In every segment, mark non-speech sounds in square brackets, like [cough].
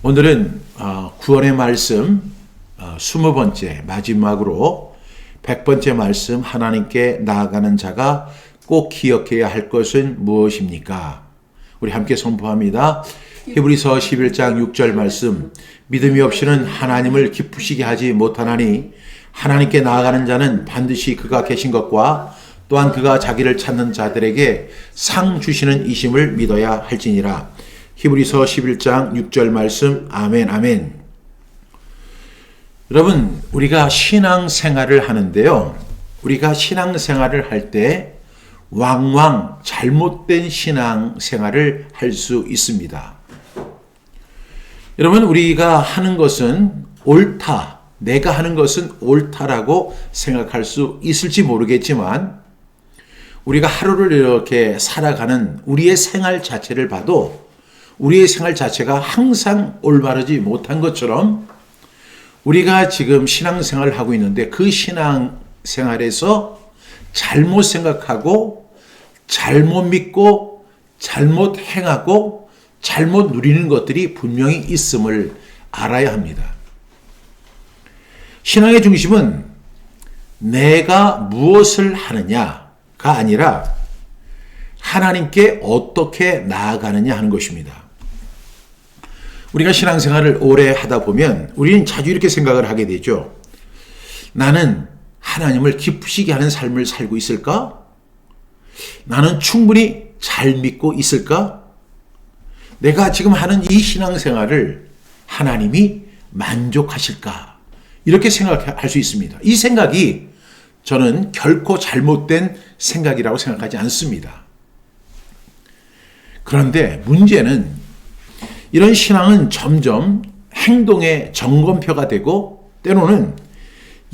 오늘은 어, 구원의 말씀 어, 20번째 마지막으로 100번째 말씀 하나님께 나아가는 자가 꼭 기억해야 할 것은 무엇입니까? 우리 함께 선포합니다. 히브리서 11장 6절 말씀 믿음이 없이는 하나님을 기쁘시게 하지 못하나니 하나님께 나아가는 자는 반드시 그가 계신 것과 또한 그가 자기를 찾는 자들에게 상 주시는 이심을 믿어야 할지니라. 히브리서 11장 6절 말씀 아멘 아멘. 여러분 우리가 신앙 생활을 하는데요. 우리가 신앙 생활을 할 때 왕왕 잘못된 신앙 생활을 할 수 있습니다. 여러분 우리가 하는 것은 옳다. 내가 하는 것은 옳다라고 생각할 수 있을지 모르겠지만 우리가 하루를 이렇게 살아가는 우리의 생활 자체를 봐도 우리의 생활 자체가 항상 올바르지 못한 것처럼 우리가 지금 신앙생활을 하고 있는데 그 신앙생활에서 잘못 생각하고 잘못 믿고 잘못 행하고 잘못 누리는 것들이 분명히 있음을 알아야 합니다. 신앙의 중심은 내가 무엇을 하느냐가 아니라 하나님께 어떻게 나아가느냐 하는 것입니다. 우리가 신앙생활을 오래 하다 보면 우리는 자주 이렇게 생각을 하게 되죠. 나는 하나님을 기쁘시게 하는 삶을 살고 있을까? 나는 충분히 잘 믿고 있을까? 내가 지금 하는 이 신앙생활을 하나님이 만족하실까? 이렇게 생각할 수 있습니다. 이 생각이 저는 결코 잘못된 생각이라고 생각하지 않습니다. 그런데 문제는 이런 신앙은 점점 행동의 점검표가 되고 때로는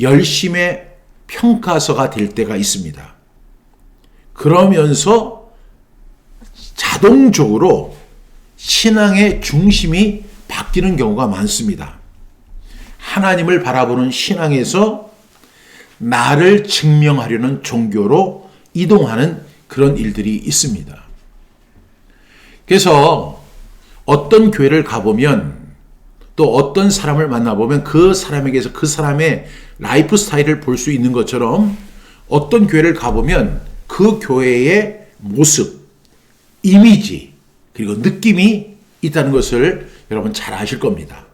열심의 평가서가 될 때가 있습니다. 그러면서 자동적으로 신앙의 중심이 바뀌는 경우가 많습니다. 하나님을 바라보는 신앙에서 나를 증명하려는 종교로 이동하는 그런 일들이 있습니다. 그래서 어떤 교회를 가보면 또 어떤 사람을 만나보면 그 사람에게서 그 사람의 라이프 스타일을 볼 수 있는 것처럼 어떤 교회를 가보면 그 교회의 모습, 이미지, 그리고 느낌이 있다는 것을 여러분 잘 아실 겁니다.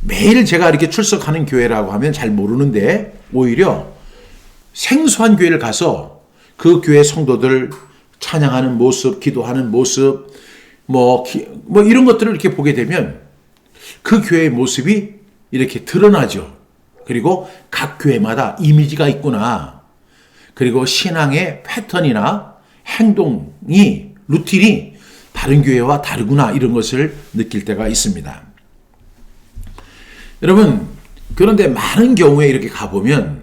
매일 제가 이렇게 출석하는 교회라고 하면 잘 모르는데 오히려 생소한 교회를 가서 그 교회 성도들 찬양하는 모습, 기도하는 모습, 뭐, 뭐 이런 것들을 이렇게 보게 되면 그 교회의 모습이 이렇게 드러나죠. 그리고 각 교회마다 이미지가 있구나. 그리고 신앙의 패턴이나 행동이, 루틴이 다른 교회와 다르구나. 이런 것을 느낄 때가 있습니다. 여러분, 그런데 많은 경우에 이렇게 가보면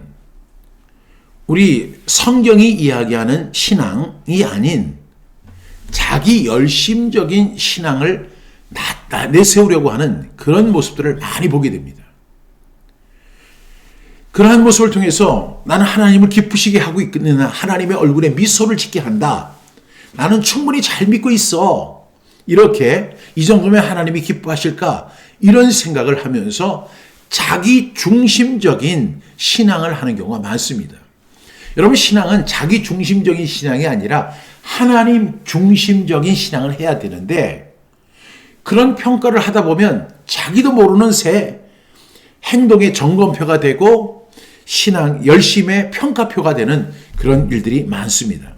우리 성경이 이야기하는 신앙이 아닌 자기 열심적인 신앙을 내세우려고 하는 그런 모습들을 많이 보게 됩니다. 그러한 모습을 통해서 나는 하나님을 기쁘시게 하고 있는 하나님의 얼굴에 미소를 짓게 한다. 나는 충분히 잘 믿고 있어. 이렇게 이 정도면 하나님이 기뻐하실까? 이런 생각을 하면서 자기 중심적인 신앙을 하는 경우가 많습니다. 여러분, 신앙은 자기 중심적인 신앙이 아니라 하나님 중심적인 신앙을 해야 되는데 그런 평가를 하다 보면 자기도 모르는 새 행동의 점검표가 되고 신앙 열심의 평가표가 되는 그런 일들이 많습니다.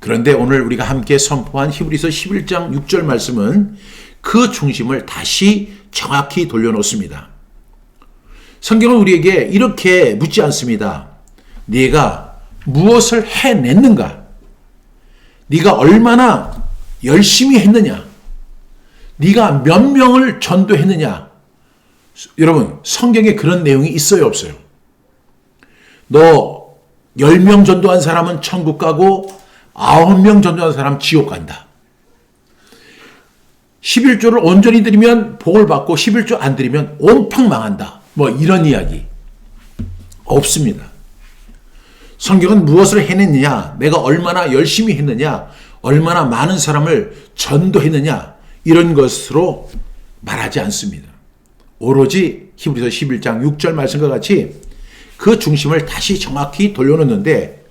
그런데 오늘 우리가 함께 선포한 히브리서 11장 6절 말씀은 그 중심을 다시 정확히 돌려놓습니다. 성경은 우리에게 이렇게 묻지 않습니다. 네가 무엇을 해냈는가? 네가 얼마나 열심히 했느냐? 네가 몇 명을 전도했느냐? 여러분, 성경에 그런 내용이 있어요, 없어요? 너 10명 전도한 사람은 천국 가고 9명 전도한 사람 지옥 간다. 11조를 온전히 드리면 복을 받고 11조 안 드리면 온통 망한다. 뭐 이런 이야기 없습니다. 성경은 무엇을 해냈느냐, 내가 얼마나 열심히 했느냐, 얼마나 많은 사람을 전도했느냐, 이런 것으로 말하지 않습니다. 오로지 히브리서 11장 6절 말씀과 같이 그 중심을 다시 정확히 돌려놓는데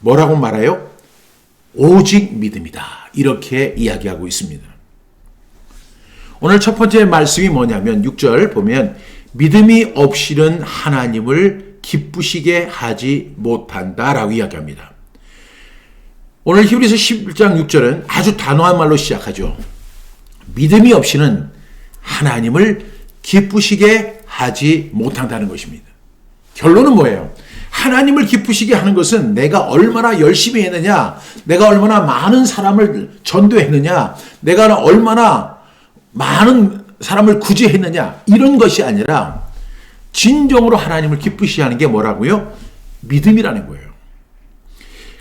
뭐라고 말해요? 오직 믿음이다. 이렇게 이야기하고 있습니다. 오늘 첫 번째 말씀이 뭐냐면 6절 보면 믿음이 없이는 하나님을 기쁘시게 하지 못한다라고 이야기합니다. 오늘 히브리서 11장 6절은 아주 단호한 말로 시작하죠. 믿음이 없이는 하나님을 기쁘시게 하지 못한다는 것입니다. 결론은 뭐예요? 하나님을 기쁘시게 하는 것은 내가 얼마나 열심히 했느냐, 내가 얼마나 많은 사람을 전도했느냐, 내가 얼마나 많은 사람을 구제했느냐, 이런 것이 아니라 진정으로 하나님을 기쁘시게 하는 게 뭐라고요? 믿음이라는 거예요.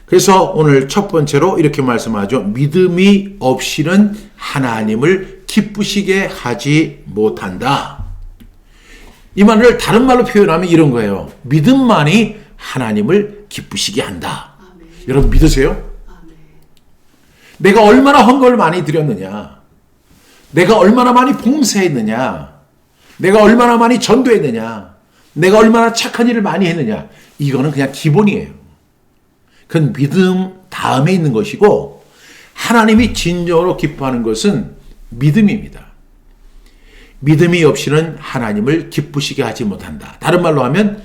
그래서 오늘 첫 번째로 이렇게 말씀하죠. 믿음이 없이는 하나님을 기쁘시게 하지 못한다. 이 말을 다른 말로 표현하면 이런 거예요. 믿음만이 하나님을 기쁘시게 한다. 아멘. 여러분 믿으세요? 아멘. 내가 얼마나 헌금을 많이 드렸느냐? 내가 얼마나 많이 봉사했느냐? 내가 얼마나 많이 전도했느냐? 내가 얼마나 착한 일을 많이 했느냐? 이거는 그냥 기본이에요. 그건 믿음 다음에 있는 것이고 하나님이 진정으로 기뻐하는 것은 믿음입니다. 믿음이 없이는 하나님을 기쁘시게 하지 못한다. 다른 말로 하면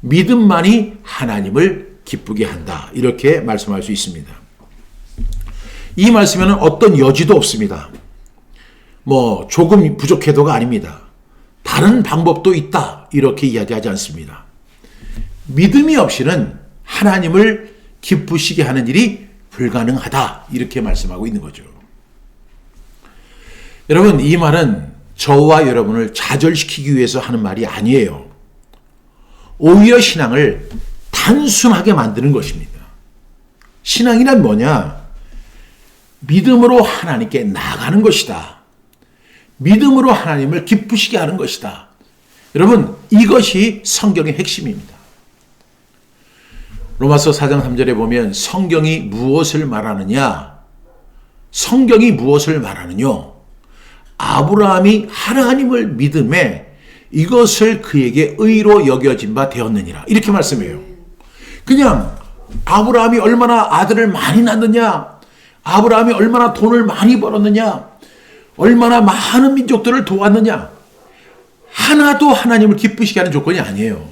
믿음만이 하나님을 기쁘게 한다. 이렇게 말씀할 수 있습니다. 이 말씀에는 어떤 여지도 없습니다. 뭐 조금 부족해도가 아닙니다. 다른 방법도 있다. 이렇게 이야기하지 않습니다. 믿음이 없이는 하나님을 기쁘시게 하는 일이 불가능하다. 이렇게 말씀하고 있는 거죠. 여러분, 이 말은 저와 여러분을 좌절시키기 위해서 하는 말이 아니에요. 오히려 신앙을 단순하게 만드는 것입니다. 신앙이란 뭐냐? 믿음으로 하나님께 나가는 것이다. 믿음으로 하나님을 기쁘시게 하는 것이다. 여러분, 이것이 성경의 핵심입니다. 로마서 4장 3절에 보면 성경이 무엇을 말하느냐? 성경이 무엇을 말하느냐? 아브라함이 하나님을 믿음에 이것을 그에게 의로 여겨진 바 되었느니라. 이렇게 말씀해요. 그냥 아브라함이 얼마나 아들을 많이 낳느냐? 아브라함이 얼마나 돈을 많이 벌었느냐? 얼마나 많은 민족들을 도왔느냐? 하나도 하나님을 기쁘시게 하는 조건이 아니에요.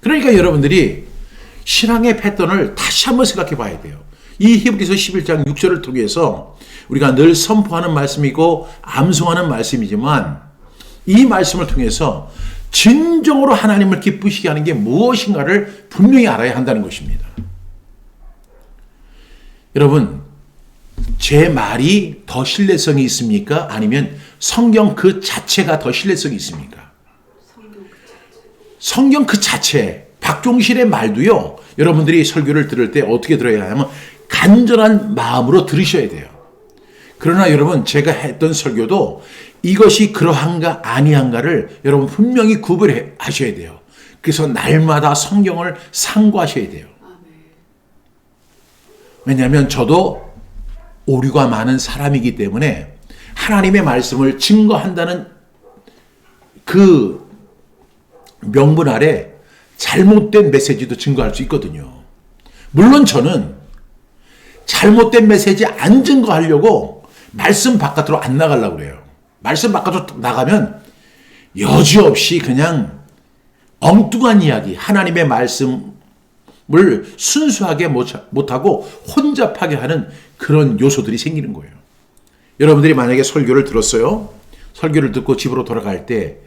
그러니까 여러분들이 신앙의 패턴을 다시 한번 생각해 봐야 돼요. 이 히브리서 11장 6절을 통해서 우리가 늘 선포하는 말씀이고 암송하는 말씀이지만 이 말씀을 통해서 진정으로 하나님을 기쁘시게 하는 게 무엇인가를 분명히 알아야 한다는 것입니다. 여러분, 제 말이 더 신뢰성이 있습니까? 아니면 성경 그 자체가 더 신뢰성이 있습니까? 성경 그 자체. 박종실의 말도요, 여러분들이 설교를 들을 때 어떻게 들어야 하냐면 간절한 마음으로 들으셔야 돼요. 그러나 여러분, 제가 했던 설교도 이것이 그러한가 아니한가를 여러분 분명히 구별해 하셔야 돼요. 그래서 날마다 성경을 상고하셔야 돼요. 왜냐하면 저도 오류가 많은 사람이기 때문에 하나님의 말씀을 증거한다는 그 명분 아래 잘못된 메시지도 증거할 수 있거든요. 물론 저는 잘못된 메시지 안 증거하려고 말씀 바깥으로 안 나가려고 그래요. 말씀 바깥으로 나가면 여지없이 그냥 엉뚱한 이야기, 하나님의 말씀 을 순수하게 못- 못하고 혼잡하게 하는 그런 요소들이 생기는 거예요. 여러분들이 만약에 설교를 들었어요. 설교를 듣고 집으로 돌아갈 때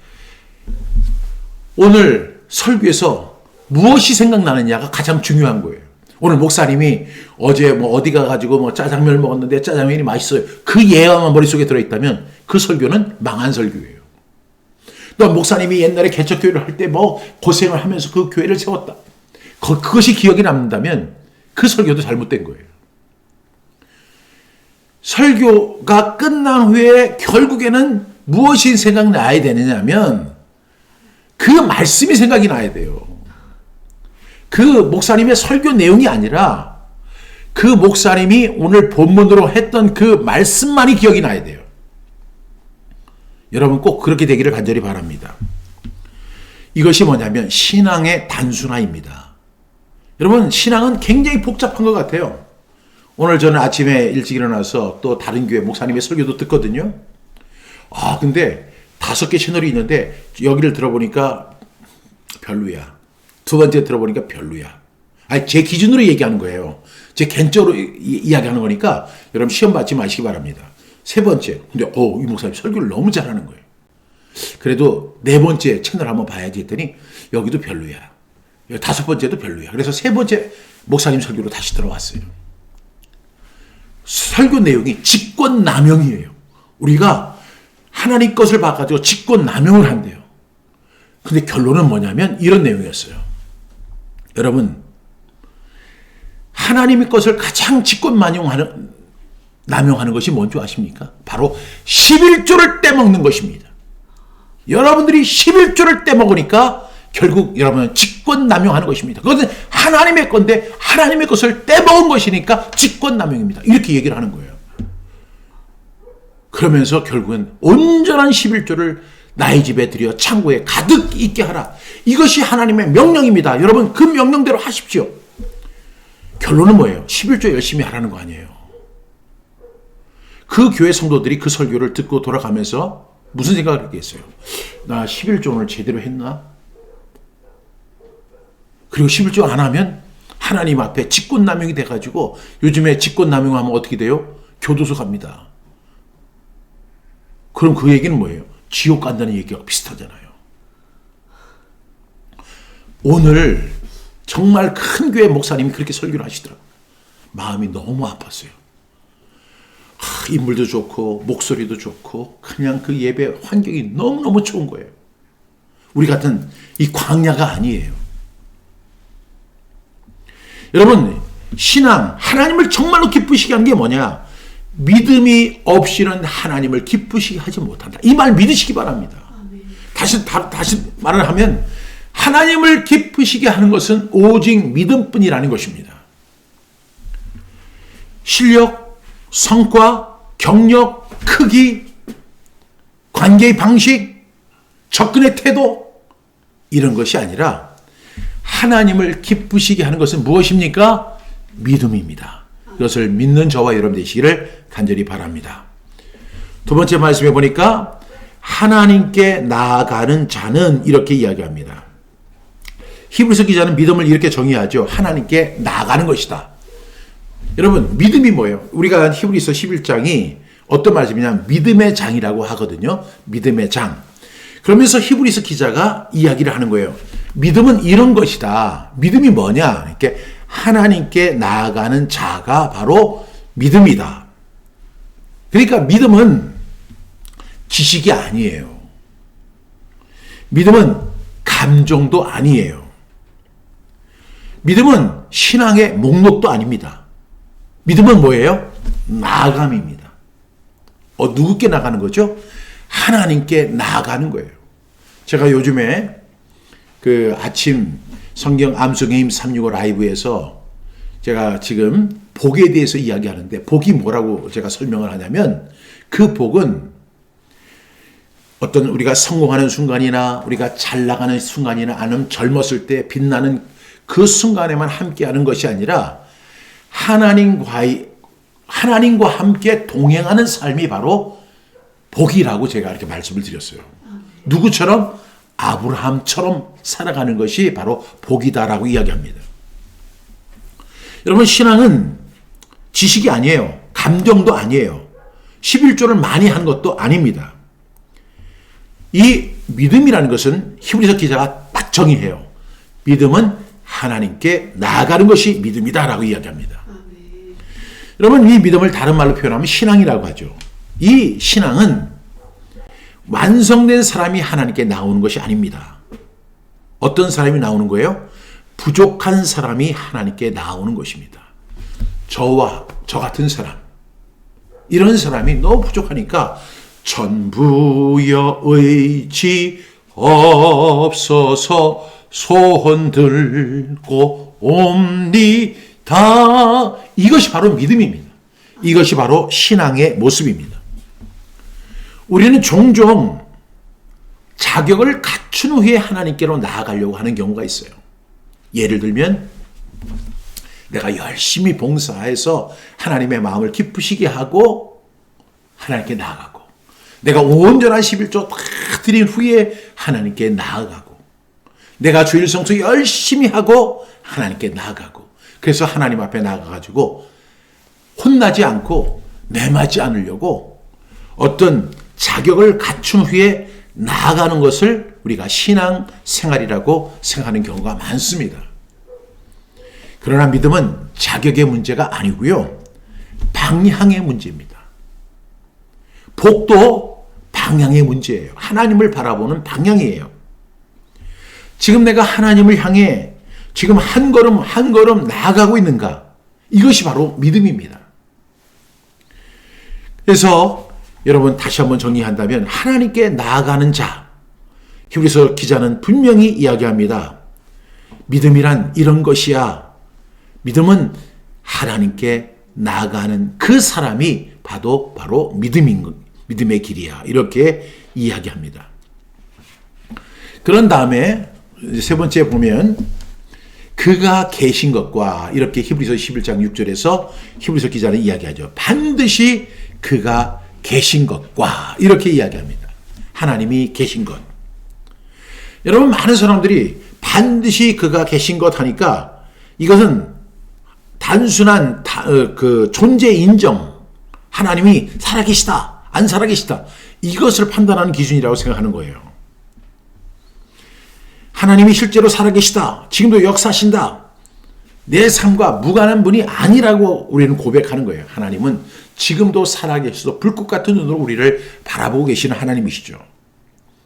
오늘 설교에서 무엇이 생각나느냐가 가장 중요한 거예요. 오늘 목사님이 어제 뭐 어디 가가지고 뭐 짜장면을 먹었는데 짜장면이 맛있어요. 그 예화만 머릿속에 들어있다면 그 설교는 망한 설교예요. 또 목사님이 옛날에 개척교회를 할 때 뭐 고생을 하면서 그 교회를 세웠다. 그, 그것이 기억이 남는다면 그 설교도 잘못된 거예요. 설교가 끝난 후에 결국에는 무엇이 생각나야 되느냐면 그 말씀이 생각이 나야 돼요. 그 목사님의 설교 내용이 아니라 그 목사님이 오늘 본문으로 했던 그 말씀만이 기억이 나야 돼요. 여러분 꼭 그렇게 되기를 간절히 바랍니다. 이것이 뭐냐면 신앙의 단순화입니다. 여러분 신앙은 굉장히 복잡한 것 같아요. 오늘 저는 아침에 일찍 일어나서 또 다른 교회 목사님의 설교도 듣거든요. 아 근데 다섯 개 채널이 있는데 여기를 들어보니까 별로야. 두 번째 들어보니까 별로야. 아니 제 기준으로 얘기하는 거예요. 제 개인적으로 이- 이야기하는 거니까 여러분 시험 받지 마시기 바랍니다. 세 번째, 근데 어, 이 목사님 설교를 너무 잘하는 거예요. 그래도 네 번째 채널 한번 봐야지 했더니 여기도 별로야. 다섯 번째도 별로야. 그래서 세 번째 목사님 설교로 다시 들어왔어요. 설교 내용이 직권 남용이에요. 우리가 하나님 것을 봐가지고 직권 남용을 한대요. 근데 결론은 뭐냐면 이런 내용이었어요. 여러분, 하나님의 것을 가장 직권 남용하는, 남용하는 것이 뭔지 아십니까? 바로 11조를 떼먹는 것입니다. 여러분들이 11조를 떼먹으니까 결국 여러분은 직권 남용하는 것입니다. 그것은 하나님의 건데 하나님의 것을 떼먹은 것이니까 직권 남용입니다. 이렇게 얘기를 하는 거예요. 그러면서 결국은 온전한 11조를 나의 집에 들여 창고에 가득 있게 하라. 이것이 하나님의 명령입니다. 여러분 그 명령대로 하십시오. 결론은 뭐예요? 11조 열심히 하라는 거 아니에요. 그 교회 성도들이 그 설교를 듣고 돌아가면서 무슨 생각을 했겠어요? 나 11조 오늘 제대로 했나? 그리고 11조 안 하면 하나님 앞에 직권남용이 돼가지고 요즘에 직권남용하면 어떻게 돼요? 교도소 갑니다. 그럼 그 얘기는 뭐예요? 지옥 간다는 얘기가 비슷하잖아요. 오늘 정말 큰 교회 목사님이 그렇게 설교를 하시더라고요. 마음이 너무 아팠어요. 하, 인물도 좋고 목소리도 좋고 그냥 그 예배 환경이 너무너무 좋은 거예요. 우리 같은 이 광야가 아니에요. 여러분 신앙 하나님을 정말로 기쁘시게 하는 게 뭐냐? 믿음이 없이는 하나님을 기쁘시게 하지 못한다. 이 말 믿으시기 바랍니다. 다시 다, 다시 말을 하면 하나님을 기쁘시게 하는 것은 오직 믿음뿐이라는 것입니다. 실력, 성과, 경력, 크기, 관계의 방식, 접근의 태도 이런 것이 아니라 하나님을 기쁘시게 하는 것은 무엇입니까? 믿음입니다. 그것을 믿는 저와 여러분 되시기를 간절히 바랍니다. 두 번째 말씀해 보니까 하나님께 나아가는 자는 이렇게 이야기합니다. 히브리서 기자는 믿음을 이렇게 정의하죠. 하나님께 나아가는 것이다. 여러분, 믿음이 뭐예요? 우리가 히브리서 11장이 어떤 말씀이냐 믿음의 장이라고 하거든요. 믿음의 장. 그러면서 히브리서 기자가 이야기를 하는 거예요. 믿음은 이런 것이다. 믿음이 뭐냐? 이렇게 하나님께 나아가는 자가 바로 믿음이다. 그러니까 믿음은 지식이 아니에요. 믿음은 감정도 아니에요. 믿음은 신앙의 목록도 아닙니다. 믿음은 뭐예요? 나아감입니다. 어, 누구께 나가는 거죠? 하나님께 나아가는 거예요. 제가 요즘에 그 아침 성경 암송의 힘 365 라이브에서 제가 지금 복에 대해서 이야기하는데 복이 뭐라고 제가 설명을 하냐면 그 복은 어떤 우리가 성공하는 순간이나 우리가 잘 나가는 순간이나 아니면 젊었을 때 빛나는 그 순간에만 함께하는 것이 아니라 하나님과의 하나님과 함께 동행하는 삶이 바로 복이라고 제가 이렇게 말씀을 드렸어요. 누구처럼 아브라함처럼 살아가는 것이 바로 복이다라고 이야기합니다. 여러분 신앙은 지식이 아니에요. 감정도 아니에요. 11조를 많이 한 것도 아닙니다. 이 믿음이라는 것은 히브리서 기자가 딱 정의해요. 믿음은 하나님께 나아가는 것이 믿음이다라고 이야기합니다. 여러분 이 믿음을 다른 말로 표현하면 신앙이라고 하죠. 이 신앙은 완성된 사람이 하나님께 나오는 것이 아닙니다. 어떤 사람이 나오는 거예요? 부족한 사람이 하나님께 나오는 것입니다. 저와 저 같은 사람. 이런 사람이 너무 부족하니까 전부여 의지 없어서 소원 들고 옵니다. 이것이 바로 믿음입니다. 이것이 바로 신앙의 모습입니다. 우리는 종종 자격을 갖춘 후에 하나님께로 나아가려고 하는 경우가 있어요. 예를 들면 내가 열심히 봉사해서 하나님의 마음을 기쁘시게 하고 하나님께 나아가고 내가 온전한 11조 다 드린 후에 하나님께 나아가고 내가 주일 성수 열심히 하고 하나님께 나아가고 그래서 하나님 앞에 나아가가지고 혼나지 않고 매맞지 않으려고 어떤 자격을 갖춘 후에 나아가는 것을 우리가 신앙 생활이라고 생각하는 경우가 많습니다. 그러나 믿음은 자격의 문제가 아니고요. 방향의 문제입니다. 복도 방향의 문제예요. 하나님을 바라보는 방향이에요. 지금 내가 하나님을 향해 지금 한 걸음 한 걸음 나아가고 있는가? 이것이 바로 믿음입니다. 그래서 여러분 다시 한번 정리한다면 하나님께 나아가는 자 히브리서 기자는 분명히 이야기합니다. 믿음이란 이런 것이야. 믿음은 하나님께 나아가는 그 사람이 바로 바로 믿음인 것, 믿음의 길이야. 이렇게 이야기합니다. 그런 다음에 세 번째 보면 그가 계신 것과 이렇게 히브리서 11장 6절에서 히브리서 기자는 이야기하죠. 반드시 그가 계신 것과 이렇게 이야기합니다. 하나님이 계신 것. 여러분 많은 사람들이 반드시 그가 계신 것 하니까 이것은 단순한 다- 어, 그 존재 인정 하나님이 살아계시다 안 살아계시다 이것을 판단하는 기준이라고 생각하는 거예요. 하나님이 실제로 살아계시다 지금도 역사하신다 내 삶과 무관한 분이 아니라고 우리는 고백하는 거예요. 하나님은 지금도 살아계시고 불꽃 같은 눈으로 우리를 바라보고 계시는 하나님이시죠.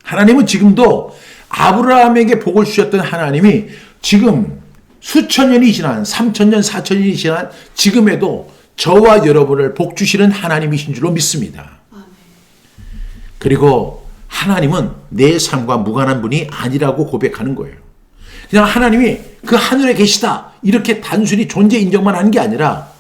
하나님은 지금도 아브라함에게 복을 주셨던 하나님이 지금 수천 년이 지난 3천 년, 4천 년이 지난 지금에도 저와 여러분을 복 주시는 하나님이신 줄로 믿습니다. 그리고 하나님은 내 삶과 무관한 분이 아니라고 고백하는 거예요. 그냥 하나님이 그 하늘에 계시다. 이렇게 단순히 존재 인정만 하는 게 아니라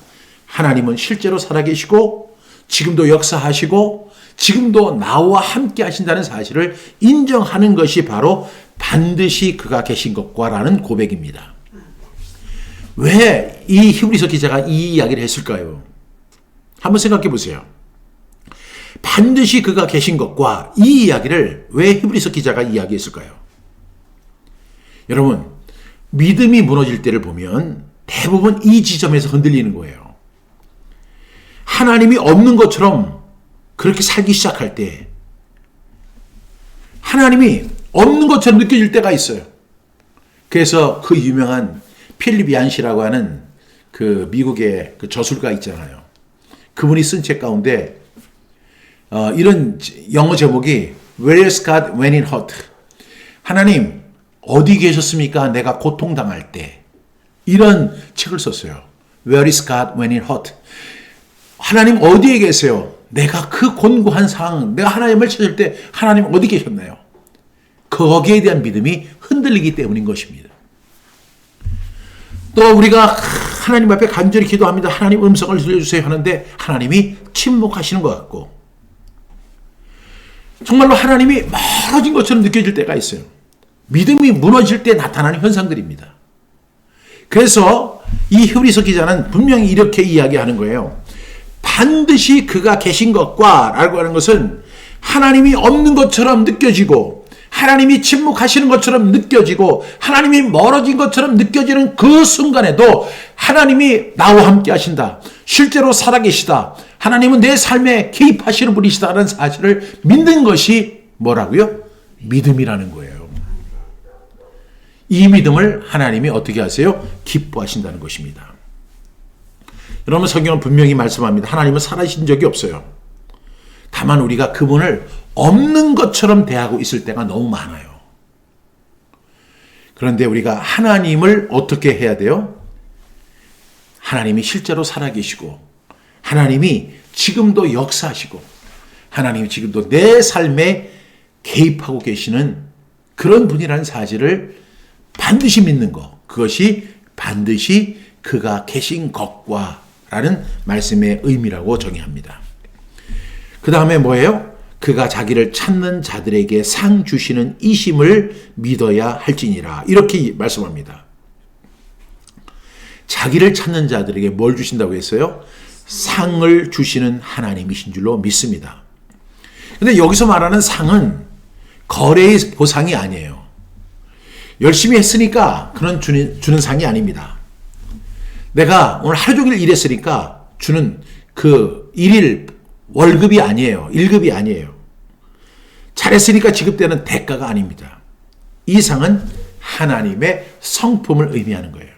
하나님은 실제로 살아계시고 지금도 역사하시고 지금도 나와 함께 하신다는 사실을 인정하는 것이 바로 반드시 그가 계신 것과라는 고백입니다. 왜 이 히브리서 기자가 이 이야기를 했을까요? 한번 생각해 보세요. 반드시 그가 계신 것과 이 이야기를 왜 히브리서 기자가 이야기했을까요? 여러분, 믿음이 무너질 때를 보면 대부분 이 지점에서 흔들리는 거예요. 하나님이 없는 것처럼 그렇게 살기 시작할 때 하나님이 없는 것처럼 느껴질 때가 있어요. 그래서 그 유명한 필립 얀시라고 하는 그 미국의 그 저술가 있잖아요. 그분이 쓴 책 가운데 어, 이런 영어 제목이 Where is God when it hurt? 하나님 어디 계셨습니까? 내가 고통당할 때 이런 책을 썼어요. Where is God when it hurt? 하나님 어디에 계세요? 내가 그 곤고한 상황, 내가 하나님을 찾을 때 하나님 어디 계셨나요? 거기에 대한 믿음이 흔들리기 때문인 것입니다. 또 우리가 하나님 앞에 간절히 기도합니다. 하나님 음성을 들려주세요 하는데 하나님이 침묵하시는 것 같고 정말로 하나님이 멀어진 것처럼 느껴질 때가 있어요. 믿음이 무너질 때 나타나는 현상들입니다. 그래서 이 히브리서 기자는 분명히 이렇게 이야기하는 거예요. 반드시 그가 계신 것과 라고 하는 것은 하나님이 없는 것처럼 느껴지고 하나님이 침묵하시는 것처럼 느껴지고 하나님이 멀어진 것처럼 느껴지는 그 순간에도 하나님이 나와 함께 하신다. 실제로 살아계시다. 하나님은 내 삶에 개입하시는 분이시다는 사실을 믿는 것이 뭐라고요? 믿음이라는 거예요. 이 믿음을 하나님이 어떻게 하세요? 기뻐하신다는 것입니다. 여러분 성경은 분명히 말씀합니다. 하나님은 살아신 적이 없어요. 다만 우리가 그분을 없는 것처럼 대하고 있을 때가 너무 많아요. 그런데 우리가 하나님을 어떻게 해야 돼요? 하나님이 실제로 살아계시고, 하나님이 지금도 역사하시고, 하나님이 지금도 내 삶에 개입하고 계시는 그런 분이라는 사실을 반드시 믿는 것. 그것이 반드시 그가 계신 것과 라는 말씀의 의미라고 정의합니다. 그 다음에 뭐예요? 그가 자기를 찾는 자들에게 상 주시는 이심을 믿어야 할지니라. 이렇게 말씀합니다. 자기를 찾는 자들에게 뭘 주신다고 했어요? 상을 주시는 하나님이신 줄로 믿습니다. 근데 여기서 말하는 상은 거래의 보상이 아니에요. 열심히 했으니까 그런 주는, 주는 상이 아닙니다. 내가 오늘 하루 종일 일했으니까 주는 그 일일 월급이 아니에요. 1급이 아니에요. 잘했으니까 지급되는 대가가 아닙니다. 이 상은 하나님의 성품을 의미하는 거예요.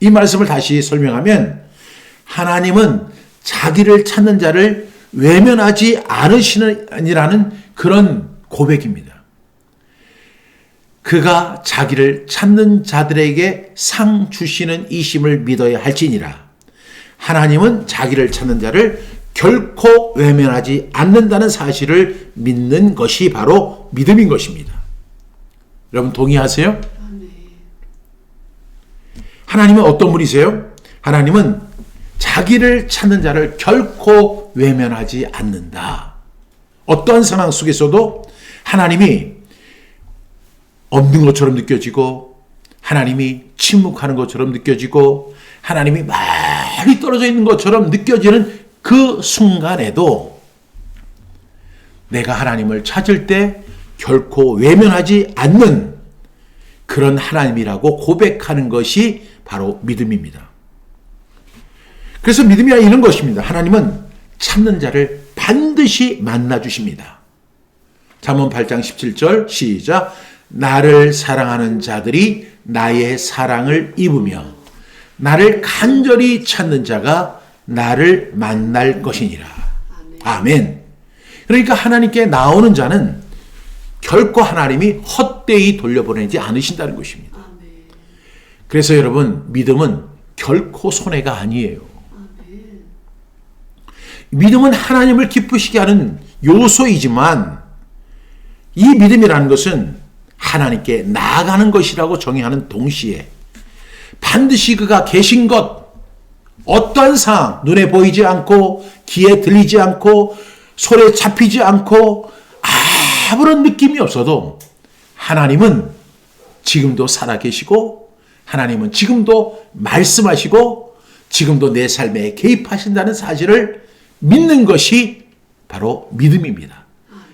이 말씀을 다시 설명하면 하나님은 자기를 찾는 자를 외면하지 않으시느니라는 그런 고백입니다. 그가 자기를 찾는 자들에게 상 주시는 이심을 믿어야 할지니라. 하나님은 자기를 찾는 자를 결코 외면하지 않는다는 사실을 믿는 것이 바로 믿음인 것입니다. 여러분 동의하세요? 하나님은 어떤 분이세요? 하나님은 자기를 찾는 자를 결코 외면하지 않는다. 어떠한 상황 속에서도 하나님이 없는 것처럼 느껴지고 하나님이 침묵하는 것처럼 느껴지고 하나님이 많이 떨어져 있는 것처럼 느껴지는 그 순간에도 내가 하나님을 찾을 때 결코 외면하지 않는 그런 하나님이라고 고백하는 것이 바로 믿음입니다. 그래서 믿음이라 이런 것입니다. 하나님은 찾는 자를 반드시 만나 주십니다. 잠언 8장 17절 시작 나를 사랑하는 자들이 나의 사랑을 입으며 나를 간절히 찾는 자가 나를 만날 것이니라. 아멘. 그러니까 하나님께 나오는 자는 결코 하나님이 헛되이 돌려보내지 않으신다는 것입니다. 그래서 여러분 믿음은 결코 손해가 아니에요. 믿음은 하나님을 기쁘시게 하는 요소이지만 이 믿음이라는 것은 하나님께 나아가는 것이라고 정의하는 동시에 반드시 그가 계신 것 어떠한 상황 눈에 보이지 않고 귀에 들리지 않고 손에 잡히지 않고 아무런 느낌이 없어도 하나님은 지금도 살아계시고 하나님은 지금도 말씀하시고 지금도 내 삶에 개입하신다는 사실을 믿는 것이 바로 믿음입니다.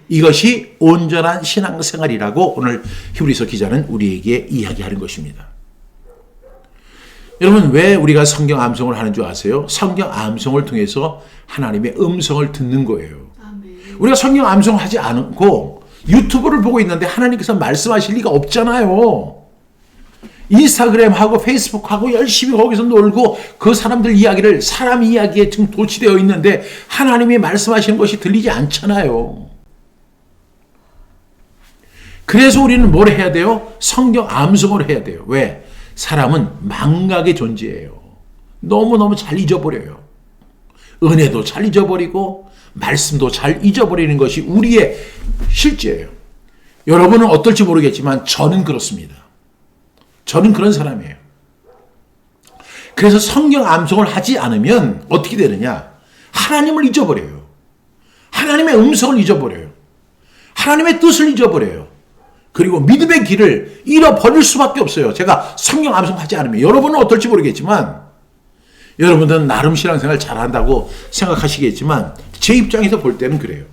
이것이 온전한 신앙생활이라고 오늘 히브리서 기자는 우리에게 이야기하는 것입니다. 여러분 왜 우리가 성경 암송을 하는 줄 아세요? 성경 암송을 통해서 하나님의 음성을 듣는 거예요. 우리가 성경 암송을 하지 않고 유튜브를 보고 있는데 하나님께서 말씀하실 리가 없잖아요. 인스타그램하고 페이스북하고 열심히 거기서 놀고 그 사람들 이야기를 사람 이야기에 지금 도취되어 있는데 하나님이 말씀하시는 것이 들리지 않잖아요. 그래서 우리는 뭘 해야 돼요? 성경 암송을 해야 돼요. 왜? 사람은 망각의 존재예요. 너무너무 잘 잊어버려요. 은혜도 잘 잊어버리고 말씀도 잘 잊어버리는 것이 우리의 실제예요. 여러분은 어떨지 모르겠지만 저는 그렇습니다. 저는 그런 사람이에요. 그래서 성경 암송을 하지 않으면 어떻게 되느냐? 하나님을 잊어버려요. 하나님의 음성을 잊어버려요. 하나님의 뜻을 잊어버려요. 그리고 믿음의 길을 잃어버릴 수밖에 없어요. 제가 성경 암송하지 않으면 여러분은 어떨지 모르겠지만 여러분들은 나름 신앙생활 잘한다고 생각하시겠지만 제 입장에서 볼 때는 그래요.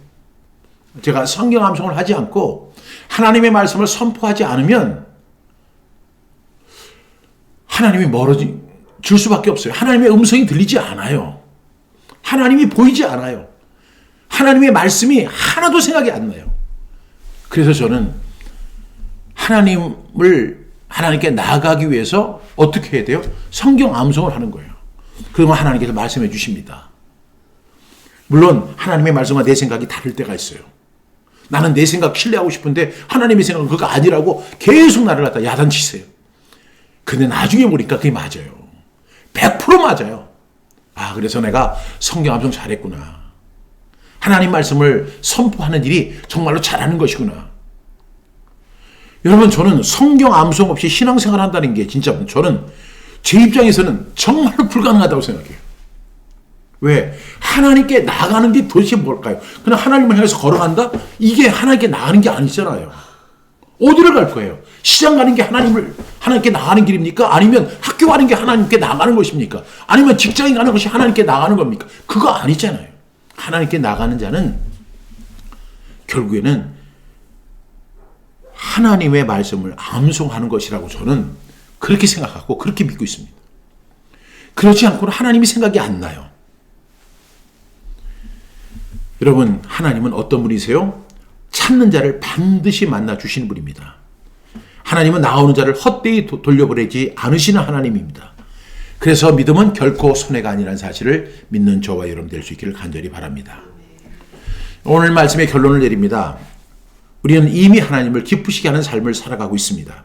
제가 성경 암송을 하지 않고 하나님의 말씀을 선포하지 않으면 하나님이 멀어질 수밖에 없어요. 하나님의 음성이 들리지 않아요. 하나님이 보이지 않아요. 하나님의 말씀이 하나도 생각이 안 나요. 그래서 저는 하나님을 하나님께 나아가기 위해서 어떻게 해야 돼요? 성경 암송을 하는 거예요. 그러면 하나님께서 말씀해 주십니다. 물론 하나님의 말씀과 내 생각이 다를 때가 있어요. 나는 내 생각 신뢰하고 싶은데 하나님의 생각은 그거 아니라고 계속 나를 갖다 야단치세요. 근데 나중에 보니까 그게 맞아요. 100% 맞아요. 아, 그래서 내가 성경 암송 잘했구나. 하나님 말씀을 선포하는 일이 정말로 잘하는 것이구나. 여러분, 저는 성경 암송 없이 신앙생활 한다는 게 진짜 저는 제 입장에서는 정말로 [laughs] 불가능하다고 생각해요. 왜? 하나님께 나가는 게 도대체 뭘까요? 그냥 하나님을 향해서 걸어간다? 이게 하나님께 나가는 게 아니잖아요. 어디를 갈 거예요? 시장 가는 게 하나님을 하나님께 나가는 길입니까? 아니면 학교 가는 게 하나님께 나가는 것입니까? 아니면 직장에 가는 것이 하나님께 나가는 겁니까? 그거 아니잖아요. 하나님께 나가는 자는 결국에는 하나님의 말씀을 암송하는 것이라고 저는 그렇게 생각하고 그렇게 믿고 있습니다. 그렇지 않고는 하나님이 생각이 안 나요. 여러분, 하나님은 어떤 분이세요? 찾는 자를 반드시 만나 주시는 분입니다. 하나님은 나오는 자를 헛되이 도- 돌려보내지 않으시는 하나님입니다. 그래서 믿음은 결코 손해가 아니라는 사실을 믿는 저와 여러분 될 수 있기를 간절히 바랍니다. 오늘 말씀의 결론을 내립니다. 우리는 이미 하나님을 기쁘시게 하는 삶을 살아가고 있습니다.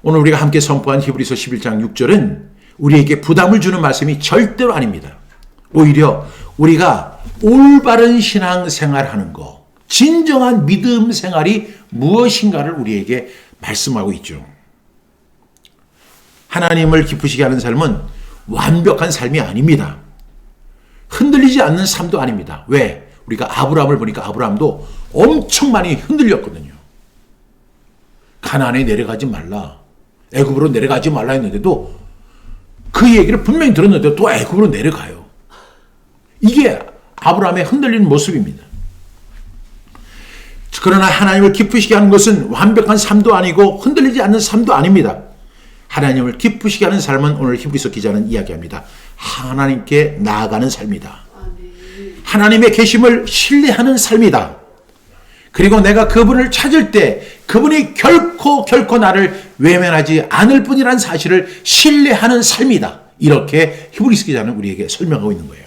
오늘 우리가 함께 선포한 히브리서 11장 6절은 우리에게 부담을 주는 말씀이 절대로 아닙니다. 오히려 우리가 올바른 신앙 생활하는 거, 진정한 믿음 생활이 무엇인가를 우리에게 말씀하고 있죠. 하나님을 기쁘시게 하는 삶은 완벽한 삶이 아닙니다. 흔들리지 않는 삶도 아닙니다. 왜? 우리가 아브라함을 보니까 아브라함도 엄청 많이 흔들렸거든요. 가나안에 내려가지 말라. 애굽으로 내려가지 말라 했는데도 그 얘기를 분명히 들었는데 또 애굽으로 내려가요. 이게 아브라함의 흔들리는 모습입니다. 그러나 하나님을 기쁘시게 하는 것은 완벽한 삶도 아니고 흔들리지 않는 삶도 아닙니다. 하나님을 기쁘시게 하는 삶은 오늘 히브리서 기자는 이야기합니다. 하나님께 나아가는 삶이다. 하나님의 계심을 신뢰하는 삶이다. 그리고 내가 그분을 찾을 때 그분이 결코 결코 나를 외면하지 않을 뿐이라는 사실을 신뢰하는 삶이다. 이렇게 히브리서 기자는 우리에게 설명하고 있는 거예요.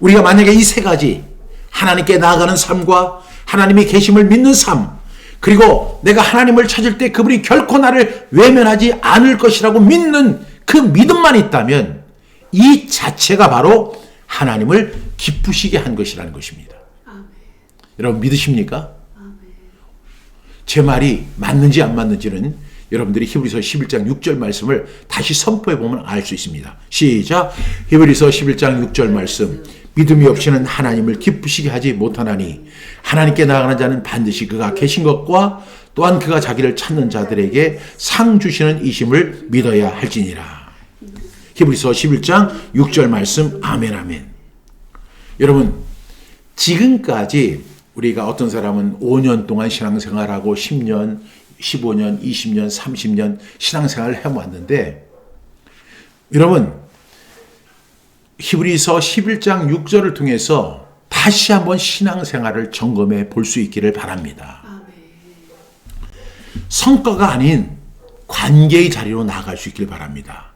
우리가 만약에 이 세 가지 하나님께 나아가는 삶과 하나님의 계심을 믿는 삶 그리고 내가 하나님을 찾을 때 그분이 결코 나를 외면하지 않을 것이라고 믿는 그 믿음만 있다면 이 자체가 바로 하나님을 기쁘시게 한 것이라는 것입니다. 여러분 믿으십니까? 제 말이 맞는지 안 맞는지는 여러분들이 히브리서 11장 6절 말씀을 다시 선포해 보면 알 수 있습니다. 시작. 히브리서 11장 6절 말씀. 믿음이 없이는 하나님을 기쁘시게 하지 못하나니 하나님께 나아가는 자는 반드시 그가 계신 것과 또한 그가 자기를 찾는 자들에게 상 주시는 이심을 믿어야 할지니라. 히브리서 11장 6절 말씀 아멘 아멘. 여러분 지금까지 우리가 어떤 사람은 5년 동안 신앙생활하고 10년, 15년, 20년, 30년 신앙생활을 해왔는데 여러분 히브리서 11장 6절을 통해서 다시 한번 신앙생활을 점검해 볼 수 있기를 바랍니다. 성과가 아닌 관계의 자리로 나아갈 수 있기를 바랍니다.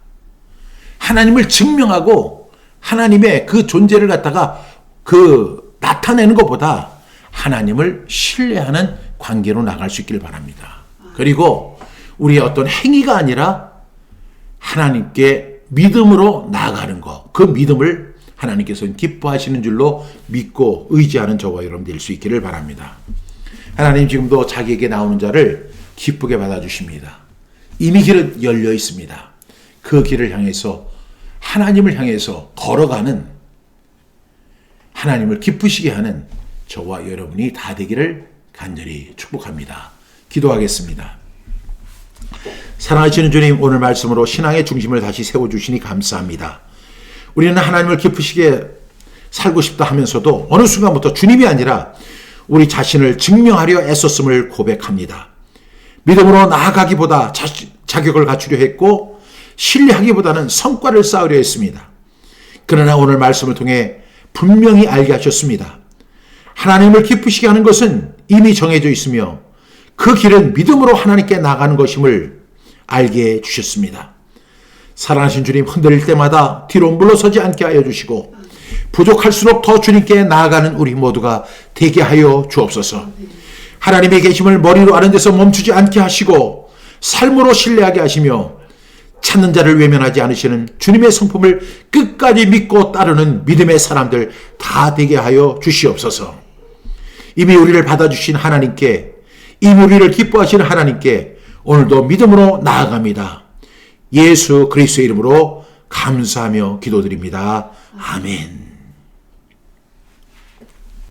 하나님을 증명하고 하나님의 그 존재를 갖다가 그 나타내는 것보다 하나님을 신뢰하는 관계로 나갈 수 있기를 바랍니다. 그리고 우리의 어떤 행위가 아니라 하나님께 믿음으로 나아가는 것, 그 믿음을 하나님께서는 기뻐하시는 줄로 믿고 의지하는 저와 여러분 될 수 있기를 바랍니다. 하나님 지금도 자기에게 나오는 자를 기쁘게 받아주십니다. 이미 길은 열려 있습니다. 그 길을 향해서 하나님을 향해서 걸어가는 하나님을 기쁘시게 하는 저와 여러분이 다 되기를 간절히 축복합니다. 기도하겠습니다. 사랑하시는 주님, 오늘 말씀으로 신앙의 중심을 다시 세워주시니 감사합니다. 우리는 하나님을 기쁘시게 살고 싶다 하면서도 어느 순간부터 주님이 아니라 우리 자신을 증명하려 애썼음을 고백합니다. 믿음으로 나아가기보다 자, 자격을 갖추려 했고 신뢰하기보다는 성과를 쌓으려 했습니다. 그러나 오늘 말씀을 통해 분명히 알게 하셨습니다. 하나님을 기쁘시게 하는 것은 이미 정해져 있으며 그 길은 믿음으로 하나님께 나가는 것임을 알게 해 주셨습니다. 사랑하신 주님 흔들릴 때마다 뒤로 물러서지 않게 하여 주시고 부족할수록 더 주님께 나아가는 우리 모두가 되게 하여 주옵소서. 하나님의 계심을 머리로 아는 데서 멈추지 않게 하시고 삶으로 신뢰하게 하시며 찾는 자를 외면하지 않으시는 주님의 성품을 끝까지 믿고 따르는 믿음의 사람들 다 되게 하여 주시옵소서. 이미 우리를 받아주신 하나님께, 이미 우리를 기뻐하시는 하나님께 오늘도 믿음으로 나아갑니다. 예수 그리스도의 이름으로 감사하며 기도드립니다. 아멘.